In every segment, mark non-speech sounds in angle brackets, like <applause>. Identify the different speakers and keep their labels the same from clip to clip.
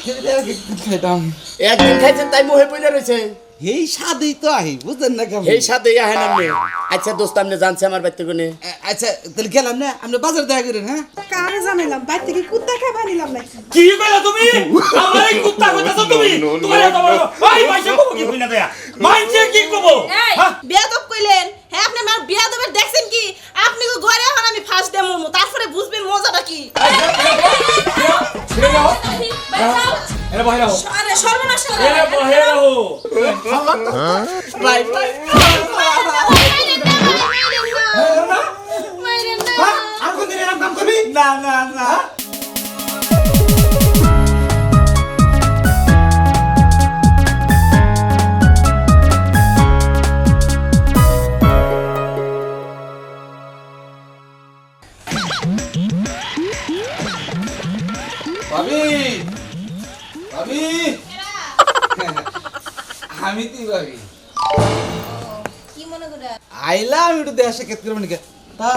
Speaker 1: খাইতাম
Speaker 2: একদিন খাইছেন তাই মুহে রয়েছে
Speaker 1: এই স্বাদেই তো আহি বুঝলেন না কেমন?
Speaker 2: এই আপনি আচ্ছা দোস্ত আপনি জানছে আমার বাড়িতে কোনে?
Speaker 1: আচ্ছা তাহলে গেলাম না? আমরা বাজার দেখা করেন হ্যাঁ?
Speaker 3: কারে জানাইলাম? থেকে কুত্তা নাকি?
Speaker 4: কি কইলা তুমি? আমার এই কুত্তা কইতাছো তুমি? <laughs> তোমার এত বড় ওই মাইসে কবো কি কইনা দেয়া? মাইসে কি কবো
Speaker 3: এই? কইলেন। হ্যাঁ আপনি আমার বিয়াদবের দেখছেন কি আপনি তো ঘরে এখন আমি ফার্স্ট ডে মোমো তারপরে বুঝবেন মজাটা কি
Speaker 4: এরা বাইরে হও
Speaker 3: আরে সর্বনাশ করে
Speaker 4: এরা বাইরে হও
Speaker 1: বাই বাই
Speaker 4: আর কোন দিন এরকম করবি
Speaker 1: না না না আমি তুই ভাবি।
Speaker 3: কি মনে করে?
Speaker 1: আইলাম একটু দেশে সাক্ষাৎ করবেন কে তা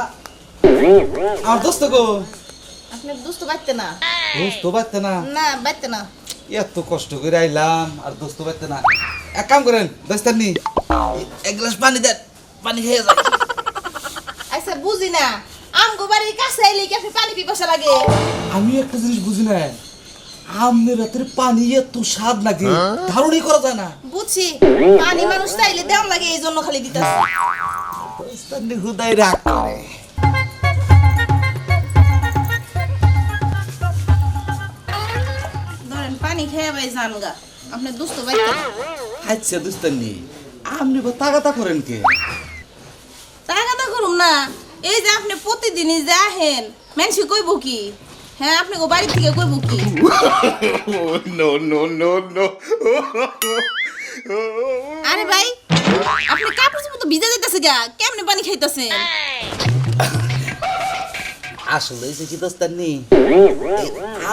Speaker 1: আমার দোস্ত গো
Speaker 3: আপনি দুষ্ট বাইতে না?
Speaker 1: দোস্ত বাড়তে না?
Speaker 3: না বাইতে না।
Speaker 1: এত কষ্ট করে আইলাম আর দোস্ত বাড়তে না। এক কাম করেন দোস্তার নি। এক গ্লাস পানি দেন পানি খেয়ে যায়
Speaker 3: আচ্ছা বুঝি না। আমগো বাড়ির কাছে আইলে কি পানি পিপাসা লাগে?
Speaker 1: আমি একটা জিনিস বুঝি না। আমনের রাতের পানি এত স্বাদ নাকি ধারণই করা যায় না।
Speaker 3: বুঝছি। পানি মানুষ চাইলে দেওয়া লাগে এই জন্য খালি দিতেছে।
Speaker 1: দোস্তার হুদাই রাগ করে।
Speaker 3: ধরেন পানি খেয়ে ভাই জানগা। আপনি বাইতে না
Speaker 1: আচ্ছা দোস্তার নি আপনি বা তাগাতা করেন কে?
Speaker 3: তা কথা করুম না। এই যে আপনি প্রতিদিনই যে আহেন মানুষ কইব কি? হ্যাঁ আপনি গো বাড়ি থেকে কইব কি. আরে ভাই আপনি কাপড় চোপড় তো ভিজা দিতেছে গা কেমনে পানি খাইতেছেন?
Speaker 1: আসলে হয়েছে কি দোস্তার নি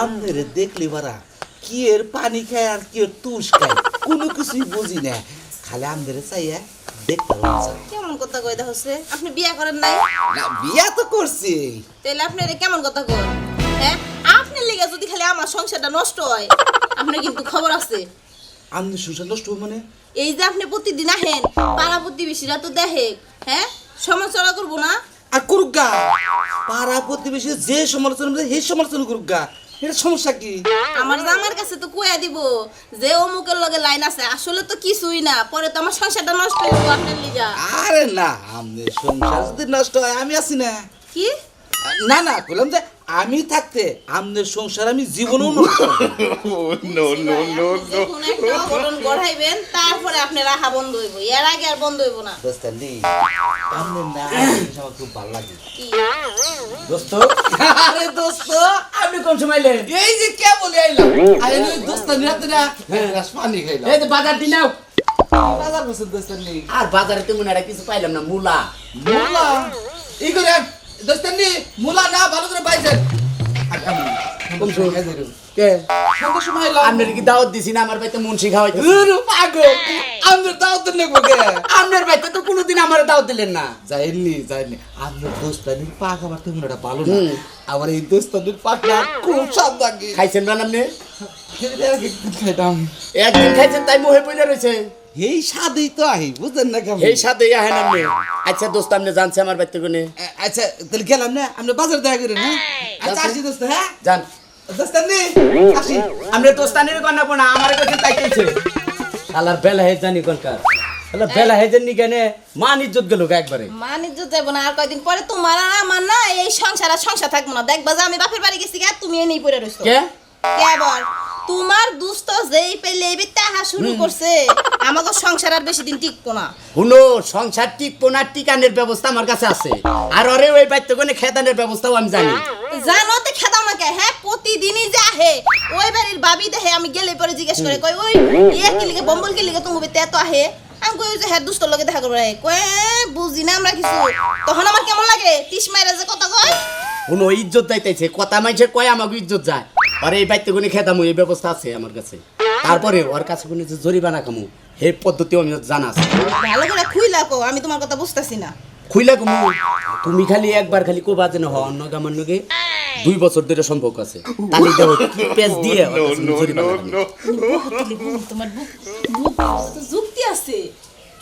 Speaker 1: আমনের দেখলি বারা কি এর পানি খায় আর কি এর তুষ খায় কোনো কিছুই বুঝি না। খালি আমদের চাইয়া দেখতে
Speaker 3: কেমন কথা কইতে হচ্ছে আপনি বিয়া করেন নাই?
Speaker 1: না বিয়া তো করছি।
Speaker 3: তাহলে আপনি কেমন কথা কন হ্যাঁ? আপনার লেগে যদি খালি আমার সংসারটা নষ্ট হয় আপনার কিন্তু খবর আছে।
Speaker 1: আমনি সংসার নষ্ট মানে?
Speaker 3: এই যে আপনি প্রতিদিন আহেন পাড়া প্রতিবেশীরা তো দেখে হ্যাঁ? সমালোচনা করব না?
Speaker 1: আর করুক গা। পাড়া প্রতিবেশী যে সমালোচনা করে সেই সমালোচনা করুক গা। এটা সমস্যা কি?
Speaker 3: আমার জামার কাছে তো কইয়া দিব যে অমুকের লগে লাইন আছে আসলে তো কিছুই না পরে তো আমার সংসারটা নষ্ট হয়ে যাব আপনার লিগা।
Speaker 1: আরে না আমনের সংসার যদি নষ্ট হয় আমি আছি না।
Speaker 3: কি?
Speaker 1: না না বললাম যে আমি থাকতে আমনের সংসার আমি জীবনও
Speaker 3: গড়াইবেন <laughs> তারপরে আপনি রাখা বন্ধ হইব। এর আগে আর বন্ধ হইব না।
Speaker 1: দোস্ত আমনের না আমার খুব ভালো লাগে।
Speaker 2: দোস্ত আরে দোস্ত আপনি কোন সময় এলেন?
Speaker 1: এই যে কে বলে আইলাম। আরে দোস্ত নি না পানি খাইলাম।
Speaker 2: এই বাজার
Speaker 1: দোস্ত
Speaker 2: আর বাজারে তেমন একটা কিছু পাইলাম না মুলা।
Speaker 1: মুলা? করে? মুলা না ভালো করে পাইছেন?
Speaker 2: কে? আপনার দাওয়াত দিছি না? আমার বাড়িতে মুন্সি
Speaker 1: পাগল। দাওয়াত নেব
Speaker 2: আপনার বাড়িতে তো কোনোদিন আমার দাওয়াত দিলেন না।
Speaker 1: যাইনি যাইনি। আপনার দোস্তানির পাক আমার তেমন একটা ভালো না। আমার এই দোস্তানির পাকটা খুব স্বাদ লাগে।
Speaker 2: খাইছেন না আপনি? একদিন খাইছেন তাই মুহে পইলে রয়েছে
Speaker 1: এই স্বাদেই তো আহি বুঝলেন না কেমন?
Speaker 2: এই সাথে আহেন আপনি। আচ্ছা দোস্ত আপনি জানছে আমার বাড়িতে কোনে?
Speaker 1: আচ্ছা তাহলে গেলাম না? আমরা বাজার দেখা করেন হ্যাঁ আচ্ছা আসি দোস্ত হ্যাঁ?
Speaker 2: জান
Speaker 1: দোস্তানি আসি।
Speaker 2: আপনি দোস্তানির কন্যা কোনা আমার কাছে তাইতেছে শালার বেলা হে জানি কোনকার। শালা বেলা হে জানি কেন মান ইজ্জত গেল একবারে।
Speaker 3: মান ইজ্জত যাব না আর কয়দিন পরে তোমার আর আমার না এই সংসার আর সংসার থাকব না। দেখবা যে আমি বাপের বাড়ি গেছি তুমি এনেই পড়ে রইছো।
Speaker 2: কে?
Speaker 3: কে আবার তোমার দুস্থ যেই পেলে এবার তাহা শুরু করছে আমাকে সংসার আর বেশি দিন টিকবো না।
Speaker 2: হুনো সংসার টিকবো না টিকানের ব্যবস্থা আমার কাছে আছে। আর ওরে ওই বাড়িতে কোনে খেতানের ব্যবস্থাও আমি জানি।
Speaker 3: জানো তো খেদাও না কে? হ্যাঁ প্রতিদিনই যে আহে ওই বাড়ির বাবি দেখে আমি গেলে পরে জিজ্ঞেস করে কই ওই ইয়ে কি লিগে বম্বল কি লিগে তুমি বেতে এত আহে? আমি কই যে হ্যাঁ দুস্থর লগে দেখা করবে। কয়ে বুঝি না আমরা কিছু। তখন আমার কেমন লাগে? টিস মাইরা যে কথা কয়।
Speaker 2: হুনো ইজ্জত যাইতেছে কথা মাইছে কয় আমাকে ইজ্জত যায়। আর এই বাড়িতে কোনে খেতামু এই ব্যবস্থা আছে আমার কাছে। তারপরে ওর কাছে কোনো যে জরিমানা কামু হে পদ্ধতিও আমি জানা আছে।
Speaker 3: ভালো করে খুইলা কো আমি তোমার কথা বুঝতেছি না।
Speaker 2: খুইলা কমু তুমি খালি একবার খালি কোবা যেন হ অন্য গামার নগে দুই বছর ধরে সম্পর্ক আছে। তাহলে দেখো পেজ দিয়ে
Speaker 3: তোমার বুক বুক তো যুক্তি আছে।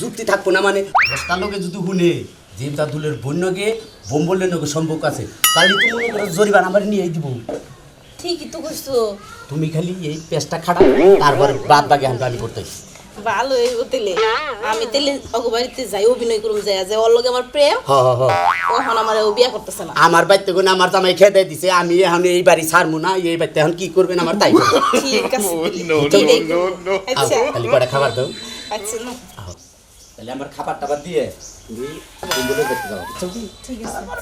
Speaker 2: যুক্তি থাকব না মানে দশটা লোকে যদি শুনে যে তার দুলের বন্যকে বোম্বলের নগে সম্পর্ক আছে তাহলে তুমি মনে করো জরিমানা আমার নিয়ে দিব?
Speaker 3: ঠিকই তো কইছো।
Speaker 2: তুমি খালি এই পেজটা খাটা তারপরে বাদ বাকি আমি আমি করতেছি।
Speaker 3: ভালো তেলে আমি তেলে অগবাড়িতে যাই অভিনয় করুম যাই যে ওর লগে আমার প্রেম
Speaker 2: হ হ হ।
Speaker 3: আমার ও বিয়া করতেছে না।
Speaker 2: আমার কোনো আমার জামাই খেতে দিছে আমি এখন এই বাড়ি ছাড়বো না এই বাড়িতে এখন কি করবেন আমার তাই
Speaker 3: ঠিক আছে. <laughs>
Speaker 2: আও,
Speaker 3: আচ্ছা।
Speaker 2: তাহলে কটা খাবার দাও?
Speaker 3: আচ্ছা না
Speaker 2: তাহলে আমার খাবার টাবার দিয়ে তুমি দেখতে যাও।
Speaker 3: ঠিক আছে।
Speaker 2: আমার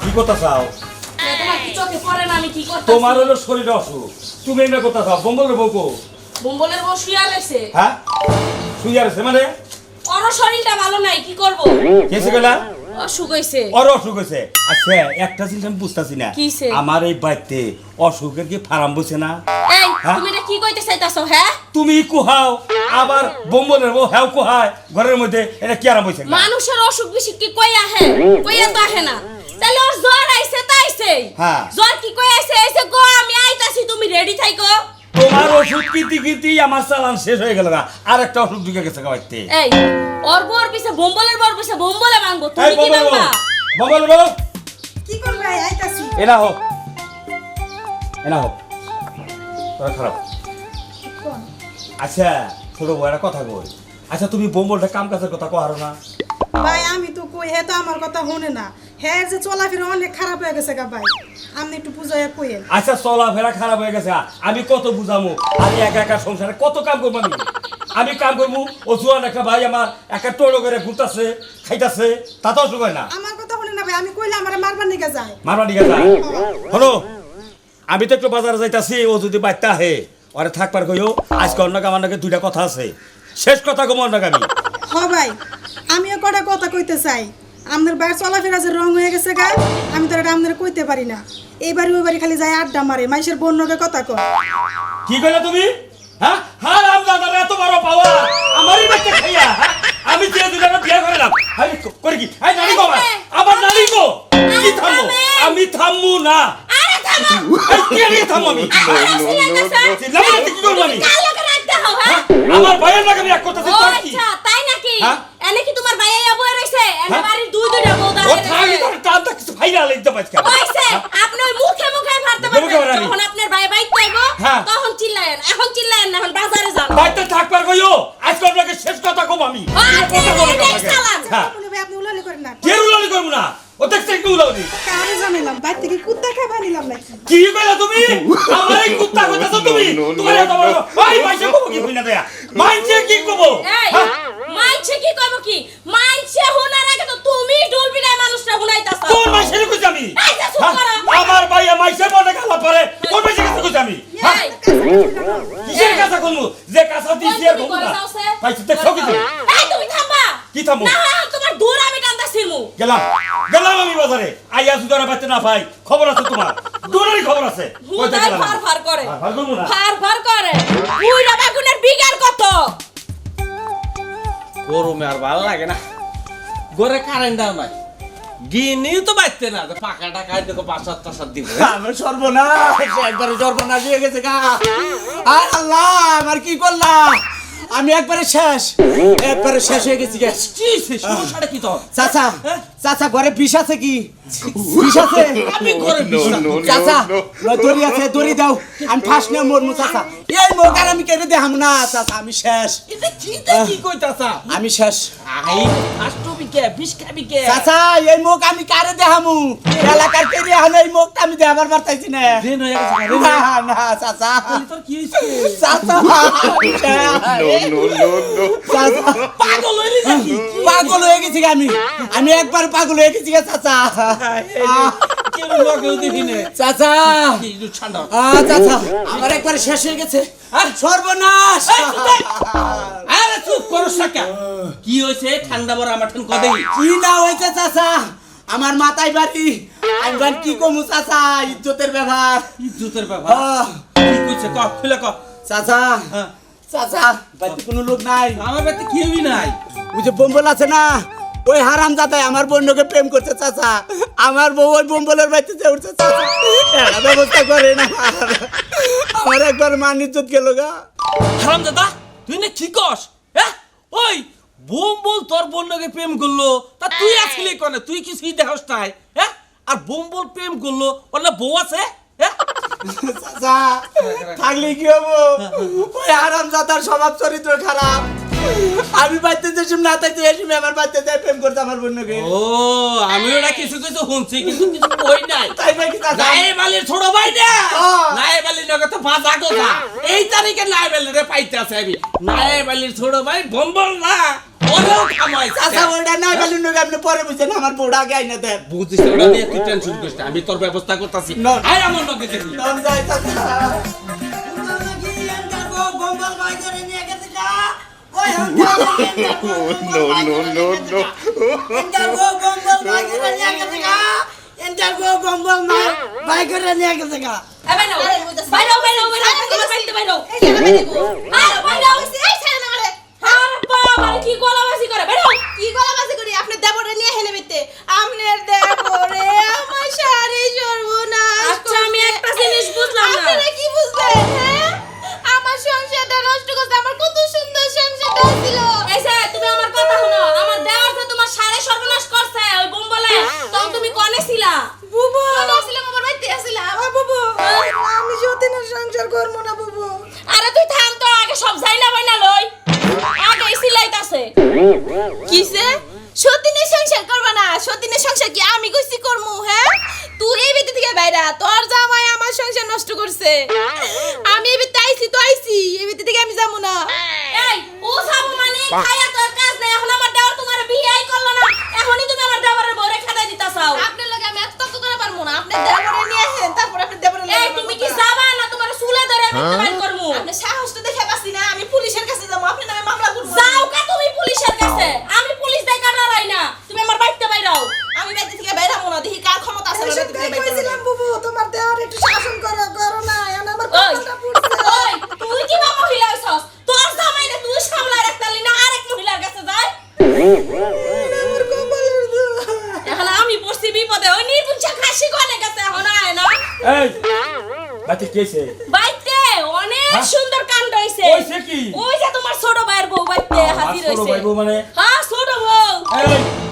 Speaker 4: কি কথা চাও?
Speaker 5: তোমার কি কি
Speaker 4: হলো শরীর অসুখ। তুমি এমনি কথা চাও? বম্বলের বউকো
Speaker 5: বোম্বলের বউ শুয়ে রয়েছে
Speaker 4: হ্যাঁ? শুয়ে আছে মানে?
Speaker 5: ওর শরীরটা ভালো নাই কি করব?
Speaker 4: কেসে গেলা?
Speaker 5: অসুখ হয়েছে
Speaker 4: ওর অসুখ হয়েছে আচ্ছা একটা জিনিস আমি বুঝতেছি না। আমার এই বাড়িতে অসুখের কি ফার্ম বসে না?
Speaker 5: এই
Speaker 4: হ্যাঁ?
Speaker 5: তুমি এটা কি কইতে চাইতাছো হ্যাঁ?
Speaker 4: তুমি কুহাও আবার বম্বলের বউ হ্যাও কুহায় ঘরের মধ্যে এটা কি আরাম বসে
Speaker 5: মানুষের অসুখ বিসুখ কি কই আহে কইয়া তো আহে না। তাহলে ওর জ্বর আইছে তাইছে
Speaker 4: হ্যাঁ।
Speaker 5: জ্বর কি কই আইছে? আইছে গো আমি আইতাছি তুমি রেডি থাইকো।
Speaker 4: তোমার ওষুধ কিতি কিতি আমার চালান শেষ হয়ে গেল না আর একটা ওষুধ ঢুকে গেছে গাইতে
Speaker 5: এই ওর বউর পিছে বোম্বলের বউর পিছে বোম্বলে ভাঙবো
Speaker 4: এই
Speaker 5: তুমি কি
Speaker 4: বম্বল বউ বম্বল। বউ
Speaker 6: কি করবে আইতাছি।
Speaker 4: এনা হোক। এনা হোক। তোরা খারাপ। আচ্ছা ছোট বউ একটা কথা কই। আচ্ছা তুমি বম্বলটা কাম কাজের কথা কহারো না।
Speaker 6: ভাই আমি তো কই হে তো আমার কথা শুনে না। হ্যাঁ যে চলাফেরা অনেক খারাপ হয়ে গেছে গা ভাই। আপনি একটু বুঝাই কইেন
Speaker 4: আচ্ছা চলাফেরা খারাপ হয়ে গেছে আমি কত বুঝামু? আমি একা একা সংসারে কত কাম করব আমি? আমি কাম করব ও জোয়ান একটা ভাই আমার একা টোটো করে ঘুরতাছে খাইতাছে তাতেও সুগায় না।
Speaker 6: আমার কথা শুনে না ভাই আমি কইলে আমার মারবার নিকে যায়।
Speaker 4: মারবা নিকে যায়? হলো আমি তো একটু বাজারে যাইতাছি ও যদি বাড়তে আহে ওরে থাকবার কইও আজকে অন্য আমার নাকি দুইটা কথা আছে। শেষ কথা কম অন্য আমি
Speaker 6: হ ভাই আমিও কটা কথা কইতে চাই। আমাদের বাইরে চলাফেরা যে রং হয়ে গেছে গা আমি তো এটা আপনার কইতে পারি না। এইবারই ওই বাড়ি খালি যায় আড্ডা মারে মাইসের বন্যকে কথা কয়।
Speaker 4: কি কইলে তুমি? হ্যাঁ? হ্যাঁ রামদাদার এত বড় পাওয়া আমারই বাচ্চা খাইয়া হ্যাঁ? আমি যে দুজনে বিয়ে করলাম আমি করি কি? এই নারী গো আমার আমার নারী গো? কি থামবো? আমি থামবো। না।
Speaker 5: আরে থামো।
Speaker 4: এই কে নিয়ে থামবো আমি? চিল্লাবো না, কি করব আমি?
Speaker 5: কাল লোকে রাখতে হও হ্যাঁ?
Speaker 4: আমার ভাইয়ের লাগে আমি এক কথা
Speaker 5: ও
Speaker 4: তোর কি?
Speaker 5: আচ্ছা তাই নাকি?
Speaker 4: হ্যাঁ?
Speaker 5: এনে কি তোমার ভাইয়া ইয়া বয়ে রইছে? এনে
Speaker 4: হ্যাঁ?
Speaker 5: বাড়ির
Speaker 4: ভাইরাল একদম আজকে
Speaker 5: হইছে আপনি ওই মুখে মুখে
Speaker 4: মুখে
Speaker 5: পারবেন যখন আপনার ভাই বাইক পাইবো
Speaker 4: হ্যাঁ।
Speaker 5: তখন চিল্লায়েন এখন চিল্লায়েন না এখন বাজারে যান।
Speaker 4: বাড়িতে থাকবার কইও আজকে আপনাকে শেষ কথা কম আমি। কথা।
Speaker 5: চালান।
Speaker 4: হ্যাঁ।
Speaker 6: ভাই আপনি উলালি করেন না।
Speaker 4: কে উলালি করব না? ও দেখছে একটু উলালি
Speaker 6: কারে জানাইলাম? বাইর থেকে কুত্তা খাই বানিলাম নাকি?
Speaker 4: কি কইলা তুমি? আমার কুত্তা কইতাছো তুমি? তোমার এত বড় ওই কব কি কইনা দেয়া? মাইসে কিসের যে কাছে দিছি আর
Speaker 5: করে
Speaker 4: না পাইছি দেখছ কি তুমি?
Speaker 5: এই তুমি থামবা।
Speaker 4: কি থামবো?
Speaker 5: না তোমার দূর আমি টানতাছি মু।
Speaker 4: গেলাম। গেলাম আমি বাজারে। আইয়া সুদারা পাইতে না পাই খবর আছে তোমার। দূরেরই খবর আছে।
Speaker 5: হুদাই ফার ফার করে।
Speaker 4: ফার ফার না।
Speaker 5: ফার ফার করে। বুইরা বেগুনের বিঘার কত?
Speaker 7: গরমে আর ভালো লাগে না। গরে কারেন্টও নাই। গিনিও তো বাইতে না পাকা টাকা দেখো বাসার টাসার দিব।
Speaker 2: আমার সর্বনাশ একবারে সর্বনাশ হয়ে গেছে গা। আর আল্লাহ আমার কি করলাম? আমি একবারে শেষ একবারে শেষ হয়ে গেছি গ্যাস?
Speaker 7: সমস্যাটা কি তোর?
Speaker 2: চাচা চাচা ঘরে বিষ আছে কি? বিষ আছে? চাচা. দড়ি আছে দড়ি দাও। আমি ফার্স্ট নিয়ে মরমু চাচা। এই মোক আর আমি কেটে দেখাম না চাচা আমি শেষ। আমি শেষ। চাচা এই মুখ আমি কারে দেখামু এলাকার এই মুখটা আমি দেখাবার পারতাইছি না। না <laughs> চাচা।
Speaker 7: পাগল
Speaker 2: হয়ে গেছি আমি? আমি একবার পাগল হয়ে গেছি চাচা। চাচা। চাচা আমার একবার শেষ হয়ে গেছে। আর সর্বনাশ।
Speaker 7: আরে চুপ করো সাকা কি হইছে ঠান্ডা বড় আমার ঠান কদে
Speaker 2: কি না হয়েছে চাচা? আমার মাথায় বাড়ি। আমি বল কি কমু চাচা? ইজ্জতের ব্যাপার।
Speaker 7: ইজ্জতের ব্যাপার?
Speaker 2: আহ,
Speaker 7: কি কইছে? ক খুলে ক।
Speaker 2: চাচা
Speaker 7: হ্যাঁ।
Speaker 2: চাচা বাড়িতে কোনো লোক নাই।
Speaker 7: আমার বাড়িতে কেউই নাই।
Speaker 2: ওই যে বোম্বল আছে না ওই হারাম দাদাই আমার বোনকে প্রেম করছে চাচা। আমার বউ ওই বোম্বলের বাড়িতে যে উঠছে চাচা। একটা ব্যবস্থা করে না। আমার একবার মান ইজ্জত গেল গা।
Speaker 7: হারাম দাদা তুই না কি কস? হ্যাঁ ওই বোম বল তোর বন্যকে প্রেম করল তা তুই আসলি কনে? তুই কিছুই দেখস নাই হ্যাঁ আর বোম বল প্রেম করল ওর না বউ আছে
Speaker 2: চাচা থাকলে কি হব? ওই হারাম দাদার স্বভাব চরিত্র খারাপ। আমি যে না থাকতে সময় আমার বাড়িতে যাই প্রেম করতে আমার বোনকে
Speaker 7: ও আমি ওরা কিছু কিছু শুনছি কিন্তু কিছু কই নাই।
Speaker 2: তাই নাকি চাচা
Speaker 7: নায়েব আলীর ছোট ভাই না। নায়েব আলীর লগে তো বাজা কথা এই তারিখে নায়েব আলীর পাইতে আছে আমি। নায়েব আলীর ছোট ভাই বম্বল না ওরেও খামাই
Speaker 2: চাচা ওটা নাই বলুন আপনি পরে বুঝছেন আমার দেন।
Speaker 7: ওটা নিয়ে তুই টেনশন করিস আমি তোর ব্যবস্থা করতেছি।
Speaker 2: না।
Speaker 7: আয় আমার লগে দেখি।
Speaker 2: চাচা
Speaker 8: no, no, no, no.
Speaker 5: এ বাইরো বাইরো বাইরো বাইরো তোমার বাড়িতে বাইরো
Speaker 6: এই ছেলে মেয়ে দেখো।
Speaker 5: আরে বাইরো
Speaker 6: এই ছেলে না মারে।
Speaker 5: আর বাবা কি গলাবাজি করে বাইরো
Speaker 6: কি গলাবাজি করি আপনি দেবরে নিয়ে হেনে বেতে আপনার দেবরে আমার শাড়ি সর্বনাশ
Speaker 5: আচ্ছা, আমি একটা জিনিস বুঝলাম না।
Speaker 6: আপনারা কি বুঝলেন হ্যাঁ সংসারটা নষ্ট করতে আমার কত সুন্দর সংসারটা ছিল।
Speaker 5: এই যে তুমি আমার কথা শুনো। আমার দেওয়ার তো তোমার সাড়ে সর্বনাশ করছে ওই বোম বলে তখন তুমি কনে ছিলা?
Speaker 6: বুবু! কোন আসলাম আমার বাড়িতে আসলাম বুবু!
Speaker 3: আমি সতীনের সংসার করব না বুবু।
Speaker 5: আরে তুই থাম তো আগে সব যাই না বাইনা লই। আগে সিলাইতাছে।
Speaker 6: কিসে? সতীনের সংসার করবা না। সতীনের সংসার কি আমি কইছি করমু হ্যাঁ? তুই এই বেতে থেকে বাইরা তোর জামাই আমার সংসার নষ্ট করছে আমি এই বেতে আইছি তো আইছি এই বেতে থেকে আমি যাব না
Speaker 5: এই ও খায়া তোর কাজ নাই এখন আমার দেওয়ার তোমার বিয়েই করল না। এখনই তুমি আমার দেওয়ারের বউরে খাদাই দিতাছাও।
Speaker 6: আপনার লগে আমি এত তর্ক করে পারব না আপনি দেবরে নিয়ে আসেন তারপর আপনি দেবরে
Speaker 5: এই তুমি কি যাবা না তোমার চুলে ধরে আমি
Speaker 6: আপনি দেখে পাচ্ছি না আমি পুলিশের কাছে যাব আপনি নামে মামলা করব।
Speaker 5: যাও কা তুমি পুলিশের কাছে। আমি পুলিশ দেখা লড়াই না। তুমি আমার বাড়িতে বাইরাও
Speaker 6: আমি বাইরে থেকে বাইরে না দেখি কার ক্ষমতা আছে থেকে
Speaker 3: কাই
Speaker 6: বাইরে
Speaker 3: কইছিলাম বুবু তোমার দেওয়ার একটু শাসন করো করো না এখন আমার
Speaker 5: ওই
Speaker 3: কথাটা পুড়ছে
Speaker 5: ওই তুই কি বা মহিলা হইছস তোর জামাই না তুই সামলাই রাখতালি না আরেক মহিলার কাছে যায়
Speaker 3: আমার কপালের দোয়া।
Speaker 5: এখন আমি পড়ছি বিপদে ওই নির্বুঞ্চা খাসি কোনে গেছে এখন আয় না
Speaker 4: এই বাতি কেছে
Speaker 5: বাইতে অনেক
Speaker 4: হ্যাঁ?
Speaker 5: সুন্দর কাণ্ড হইছে।
Speaker 4: হইছে কি?
Speaker 5: ওই যে তোমার ছোট ভাইয়ের বউ বাইতে হাজির
Speaker 4: ছোট ভাই বউ মানে?
Speaker 5: হ্যাঁ ছোট বউ।
Speaker 4: এই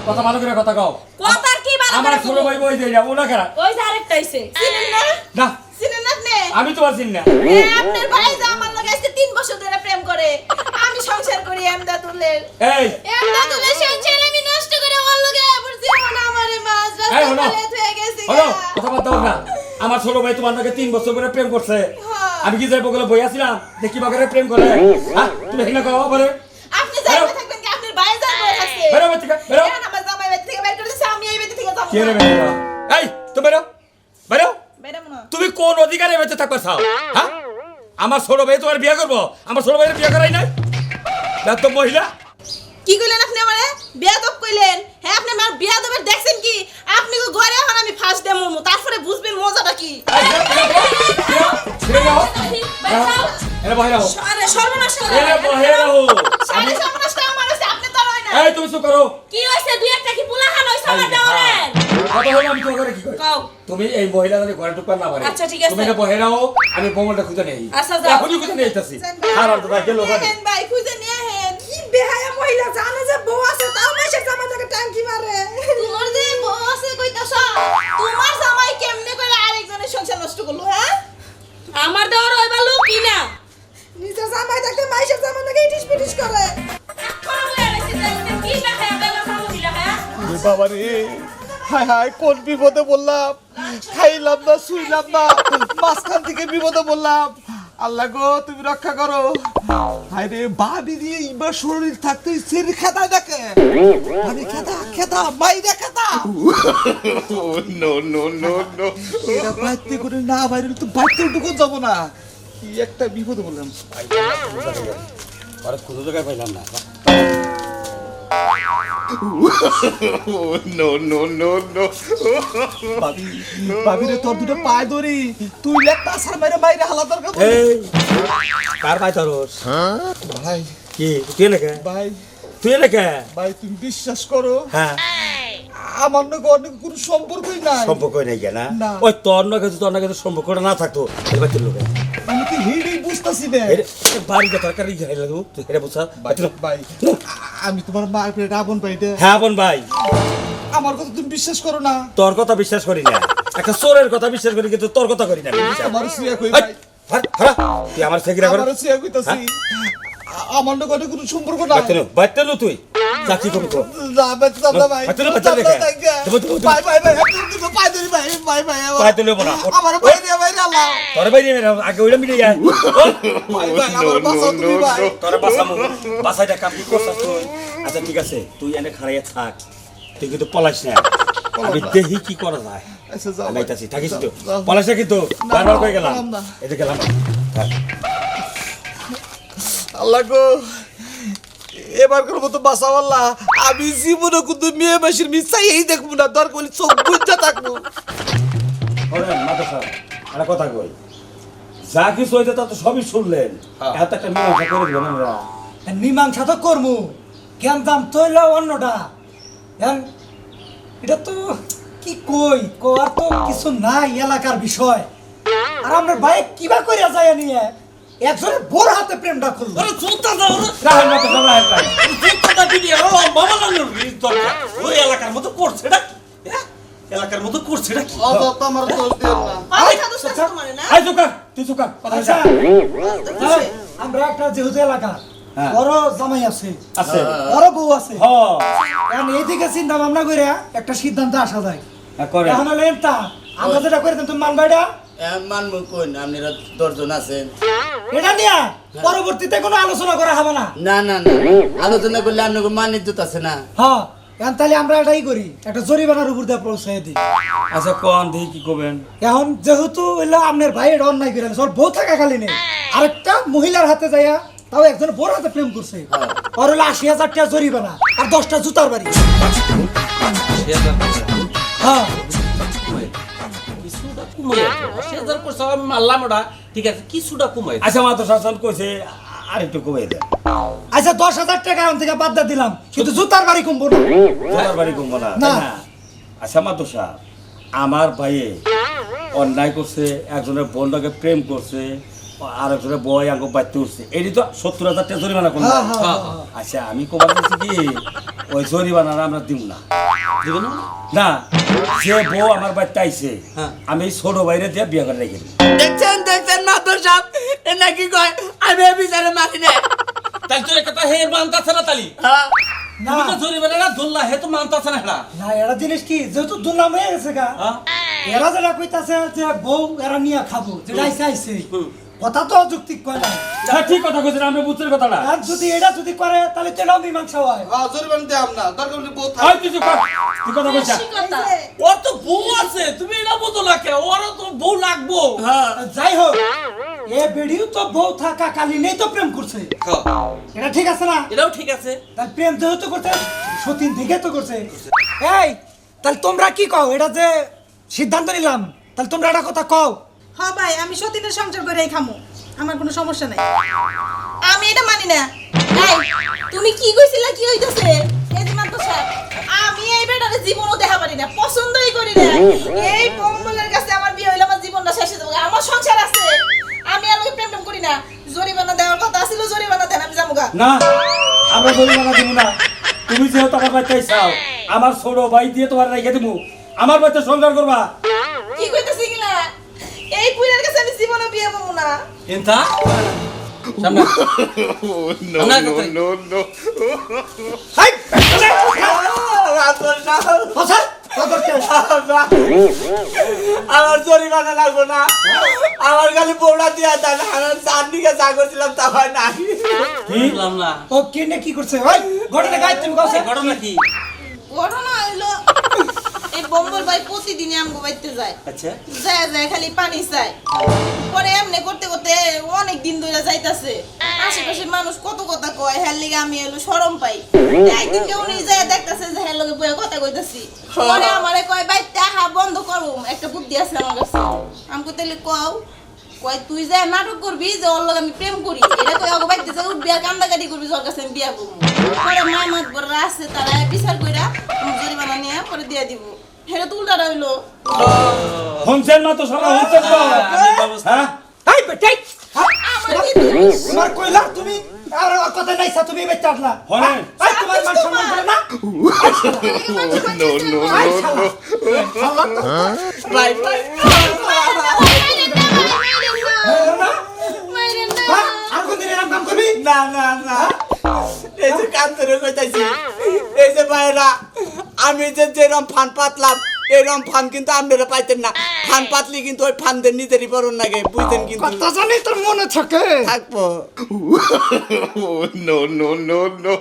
Speaker 4: কথা ভালো করে কথা কও।
Speaker 5: কথার কি ভালো
Speaker 4: আমার ছোট? ভাই বই দেই না ওনা খারা
Speaker 5: ওই যে আরেকটা হইছে।
Speaker 6: চিনেন না?
Speaker 4: না।
Speaker 6: চিনেন না আপনি?
Speaker 4: আমি তোমার চিনি না।
Speaker 6: এ, আপনার ভাই যে আমার লগে আজকে তিন বছর ধরে প্রেম করে। আমি সংসার করি এমদাদুলের।
Speaker 4: এই।
Speaker 6: এমদাদুলের সংসার আমি নষ্ট করে ওর লগে পড়ছি এখন আমারে মাছ রাস্তা ফেলে থয়ে গেছে
Speaker 4: কথা বলতে না। আমার ছোট ভাই তোমার নাকি তিন বছর ধরে প্রেম করছে।
Speaker 6: হ্যাঁ।
Speaker 4: আমি কি যাই বগলে বই দেখি বাগারে প্রেম করে। হ্যাঁ তুমি এখানে কও বলে।
Speaker 6: আপনি যাইতে থাকবেন কি? আপনার যাইতে আছে
Speaker 4: বেরো বাড়ি বেরো।
Speaker 6: আমার জামাই থেকে বের করে দিছে? আমি এই থেকে যাব
Speaker 4: কে রে
Speaker 6: না।
Speaker 4: এই তো বেরো। বেরো।
Speaker 6: বেরাবো না।
Speaker 4: তুমি কোন অধিকারে বেঁচে থাকবে চাও? হ্যাঁ? আমার ছোট ভাই তোমার বিয়ে করব? আমার ছোট ভাইয়ের বিয়ে করাই নাই? তো মহিলা।
Speaker 6: কি কইলেন আপনি আমারে বেয়াদব কইলেন হ্যাঁ আপনি আমার বেয়াদবের দেখছেন কি আপনি তো ঘরে এখন আমি ফার্স্ট দেমো তারপরে বুঝবেন মজাটা কি হয়
Speaker 4: তুমি এই মহিলা ঘরে ঢুকবার না পারে
Speaker 5: আচ্ছা, ঠিক আছে।
Speaker 4: তুমি এটা বহেরা হো আমি বোমলটা খুঁজে নেই
Speaker 5: আচ্ছা।
Speaker 4: এখনই খুঁজে নিয়ে আর
Speaker 6: হেন ভাই খুঁজে নিয়ে হেন
Speaker 3: বেহায়া মহিলা জানে যে বউ আছে তাও মাসের জামা থেকে টাঙ্কি মারে।
Speaker 6: তোমার যে বউ আছে কইতাছ তোমার জামাই কেমনে করে আরেকজনের সংসার নষ্ট করল হ্যাঁ?
Speaker 5: আমার দেওয়ার হইবা লোক কি না।
Speaker 3: নিজের জামাই থাকতে মাসের জামা থেকে ইটিস পিটিস করে।
Speaker 5: হ্যাঁ?
Speaker 1: বাবা রে হায় হায় কোন বিপদে বললাম খাইলাম না শুইলাম না মাঝখান থেকে বিপদে বললাম আল্লাহ গো তুমি রক্ষা করো। আরে রে বাবি দিয়ে ইবার শরীর থাকতে সেরি খেতা দেখে। আমি খেতা খেতা মাইরা খেতা।
Speaker 8: No no no no no.
Speaker 1: এরা বাইতে করে না বাইরে তো বাইতে ঢুকো যাব না। কি একটা বিপদ বললাম।
Speaker 2: আরে খুঁজো জায়গায় পাইলাম না।
Speaker 7: No, no, no, no.
Speaker 1: ভাবি ভাবি রে তোর দুটো পায়ে ধরি। তুই লেখ তাসার মাইরে মাইরে হালা দরকার
Speaker 4: এই কার ভাই তোরস
Speaker 1: ভাই।
Speaker 4: কি তুই এলাকা
Speaker 1: ভাই।
Speaker 4: তুই এলাকা
Speaker 1: ভাই তুমি বিশ্বাস করো?
Speaker 4: হ্যাঁ।
Speaker 1: আমার নাকি অনেক কোনো সম্পর্কই নাই।
Speaker 4: সম্পর্ক নাই কেনা?
Speaker 1: না।
Speaker 4: ওই তোর না কাছে তোর না কাছে সম্পর্কটা না থাকতো এবার তুই লোক।
Speaker 1: তো বুঝতেছি না
Speaker 4: বাড়িতে তরকারি খাইলে তুই তুই এটা বুঝছা?
Speaker 1: ভাই আমি তোমার মায়ের পেটে আপন ভাই।
Speaker 4: হ্যাঁ বোন ভাই।
Speaker 1: আমার কথা তুমি বিশ্বাস করো না।
Speaker 4: তোর কথা বিশ্বাস করি না। একটা চোরের কথা বিশ্বাস করি কিন্তু তোর কথা করি না
Speaker 1: আমার সিয়া কই ভাই।
Speaker 4: তুই আমার সেকিরা করে।
Speaker 1: আমার সিয়া কইতাছি। আমার নাকি কোনো সম্পর্ক নাই।
Speaker 4: বাইতে বাইতে তুই। যা কি
Speaker 1: না বেঁচে না ভাই।
Speaker 4: বাচ্চা না, বাচ্চা রেখে। দেবো, দেবো, দেবো।
Speaker 1: ভাই ভাই ভাই আপনি দুটো পায়ে ধরি ভাই ভাই ভাই আমার-
Speaker 4: পায়ে তুলে না
Speaker 1: আমার ভাই রে ভাই আল্লাহ
Speaker 4: তোর বাইরে আগে ওইটা মিলে যায়
Speaker 1: ভাই ভাই আমার বাঁচাও তুমি ভাই।
Speaker 4: তোর বাসামু বাসাইটা কাম কি করছিস তুই? আচ্ছা ঠিক আছে। তুই এনে খাড়াইয়া থাক। তুই কিন্তু পলাইস না। আমি দেখি কি করা যায়।
Speaker 1: আচ্ছা যাও।
Speaker 4: আমি আইতাছি থাকিস তো। পলাইস কিন্তু। বারবার কই গেলাম। যে গেলাম।
Speaker 1: আল্লাহ গো। এবারকার মতো বাঁচাও আল্লাহ। আমি জীবনে কিন্তু মেয়ে মাসির মিশাই এই দেখব না দরকার হলে চোখ বুঝতে থাকব।
Speaker 4: একটা কথা কই। যা কিছু হইতে তা তো সবই শুনলেন। এত একটা মীমাংসা করে দিবেন আমরা।
Speaker 8: মীমাংসা তো করব। জ্ঞান দাম তৈল অন্যটা এখন এটা তো কি কই? কর তো কিছু নাই এলাকার বিষয়। আর আমরা বাইক কিবা করে যায় নিয়ে একজনের বোর হাতে প্রেমটা করল
Speaker 4: আরে চুতা দাও ভাই আর বাবা দরকার। ওই এলাকার মতো করছে এটা এলাকার মতো করছে এটা কি?
Speaker 1: আমার দোষ দিও না।
Speaker 3: পানি খাদুস না না?
Speaker 4: আই চুকা তুই চুকা কথা
Speaker 8: আচ্ছা। আমরা একটা যেহেতু এলাকা
Speaker 4: হ্যাঁ।
Speaker 8: বড় জামাই আছে
Speaker 4: আছে।
Speaker 8: বড় বউ আছে।
Speaker 4: হ।
Speaker 8: এখন এইদিকে চিন্তা ভাবনা করে একটা সিদ্ধান্ত আসা যায়।
Speaker 4: হ্যাঁ, করে।
Speaker 8: এখন হলে তা আমরা যেটা করে তুমি মানবাইটা
Speaker 1: মানবো কই না আপনারা দশজন আছেন।
Speaker 8: এটা নিয়ে পরবর্তীতে কোনো আলোচনা করা হবে না।
Speaker 1: না না না। আলোচনা করলে আপনাকে মান ইজ্জত আছে না।
Speaker 8: হ্যাঁ এখন তাহলে আমরা এটাই করি। একটা জরিমানার উপর দিয়ে পৌঁছাই দিই।
Speaker 4: আচ্ছা কোন দেখি কি করবেন?
Speaker 8: এখন যেহেতু হইল আপনার ভাই এটা অন্যায় করে সব বউ থাকা খালি নেই আরেকটা মহিলার হাতে যাইয়া তাও একজন বোর হাতে প্রেম করছে। আর হলো আশি হাজার টাকা জরিমানা আর দশটা জুতার বাড়ি। হ্যাঁ।
Speaker 4: কিছুটা কমাই করছে মারলাম ওটা। ঠিক আছে কিছুটা কমাই আচ্ছা মাদ্রাসা শাসন কইছে আর একটু কমাই দেন।
Speaker 8: আচ্ছা দশ হাজার টাকা এখন থেকে বাদ দিলাম। কিন্তু জুতার বাড়ি কমবো না।
Speaker 4: তোমার বাড়ি কমবো না
Speaker 8: না।
Speaker 4: তাই না? আচ্ছা আমার ভাইয়ে অন্যায় করছে একজনের বোনটাকে প্রেম করছে। আর একজনের বই আঙ্গ বাড়তে উঠছে। এটি তো সত্তর হাজার টাকা জরিমানা করলাম।
Speaker 8: হ্যাঁ, হ্যাঁ, হ্যাঁ।
Speaker 4: আচ্ছা আমি করছি কি ওই জরিমানা আমরা দিব না। দিব না না যে বউ আমার বাড়িতে আইছে আমি ছোট বাইরে দিয়ে বিয়ে করে রেখে।
Speaker 1: দেখছেন দেখছেন মাদর সাহেব? এ নাকি কয় আমি বিচারে মানি না
Speaker 4: তাই তোর কথা হে মানতাছে না তালি?
Speaker 8: না
Speaker 4: তুমি তো জরিমানা না ধরলা হে তো মানতাছে না হেডা।
Speaker 8: না এরা জিনিস কি যেহেতু দুর্নাম হয়ে গেছে গা এরা যেটা কইতাছে যে বউ এরা নিয়ে খাব যেটা আইসে আইসে কথা তো যুক্তিক কয় না।
Speaker 4: হ্যাঁ ঠিক কথা কইছেন আমি বুঝতে কথাটা।
Speaker 8: আর যদি এটা যদি করে তাহলে মীমাংসা হয়।
Speaker 1: জরিমানা না। দরকার হলে বউ
Speaker 4: হয় কিছু কথা কইছা ওর তো বউ আছে তুমি এটা বুঝো না কে ওরও তো বউ লাগবো।
Speaker 8: যাই হোক এ বেডিও তো বউ থাকা কালি নেই তো প্রেম করছে। এটা ঠিক আছে না?
Speaker 4: এটাও ঠিক আছে।
Speaker 8: তার প্রেম যেহেতু করছে সতীন থেকে তো করছে। এই তাহলে তোমরা কি কও? এটা যে সিদ্ধান্ত নিলাম তাহলে তোমরা একটা কথা কও।
Speaker 6: হ ভাই, আমি সতীনের সংসার করে খামো। আমার কোনো সমস্যা নাই।
Speaker 3: আমি এটা মানি না। তুমি কি কইছিলা, কি হইতাছে? দেখা আমার হয়ে আমি
Speaker 4: দিব না। তুমি ছোট ভাই দিয়ে তোমার রেখে দিব আমার বাচ্চা সংসার করবা
Speaker 3: কি কইতাছি কিনা এই পুইনের কাছে আমি জীবনে বিয়ে পাবো না
Speaker 4: এন্তা সামনে
Speaker 7: Oh, no,
Speaker 4: I'm not
Speaker 7: no,
Speaker 4: gonna-
Speaker 7: no, no.
Speaker 8: হাই! বসা! কে?
Speaker 1: আমার জরিমানা লাগবো না আমার খালি বউটা দিয়া দেন আমার চার দিকে যা করছিলাম তা হয় না
Speaker 4: বুঝলাম না
Speaker 8: ও কেনে কি করছে ওই ঘটনা গায়ে তুমি কও
Speaker 4: ঘটনা কি
Speaker 3: ঘটনা এই বম্বল ভাই আমগো বাইতে যায়।
Speaker 4: আচ্ছা।
Speaker 3: যায় যায় খালি পানি চায়। পরে এমনি করতে করতে অনেক দিন ধরে যাইতাছে। আশেপাশের মানুষ কত কথা কয় হ্যার লিগে আমি এলো পাই। একদিনকে উনি যায় দেখতাছে লগে বইয়া কথা কইতাছি। পরে আমারে কয় বন্ধ করুম একটা বুদ্ধি আছে আমার কাছে। আমি তাহলে কও কয় তুই যে নাটক করবি যে ওর লগে আমি প্রেম করি? এটা কই অগ বাইতে যে কান্দাকাটি করবি ওর কাছে আমি বিয়া করব। পরে মামাত আছে তারা বিচার কইরা জরিমানা নিয়ে পরে দিয়া দিব। হেটা তো উল্টা রইল।
Speaker 4: শুনছেন না তো সবাই শুনছেন তো
Speaker 7: আমি ব্যবস্থা
Speaker 4: হ্যাঁ?
Speaker 8: এই বেটাই
Speaker 3: দিদি
Speaker 8: তোমার কইলা তুমি? আর কথা নাইছা তুমি বেচ চাটলা
Speaker 4: হলেন।
Speaker 8: এই তোমার মান সম্মান করে না? হ্যাঁ? কোনদিন এরকম কাম করবি?
Speaker 2: না না না। এই যে কান ধরে কইতাছি এই যে ভাইরা আমি যে যেরম ফান পাতলাম এরম ফান কিন্তু আপনারা পাইতেন না ফান পাতলি কিন্তু ওই ফানদের নিজেরই বরণ লাগে বুঝতেন কিন্তু
Speaker 8: কথা জানি তোর মনে থাকে
Speaker 2: থাকব
Speaker 9: নো নো নো নো.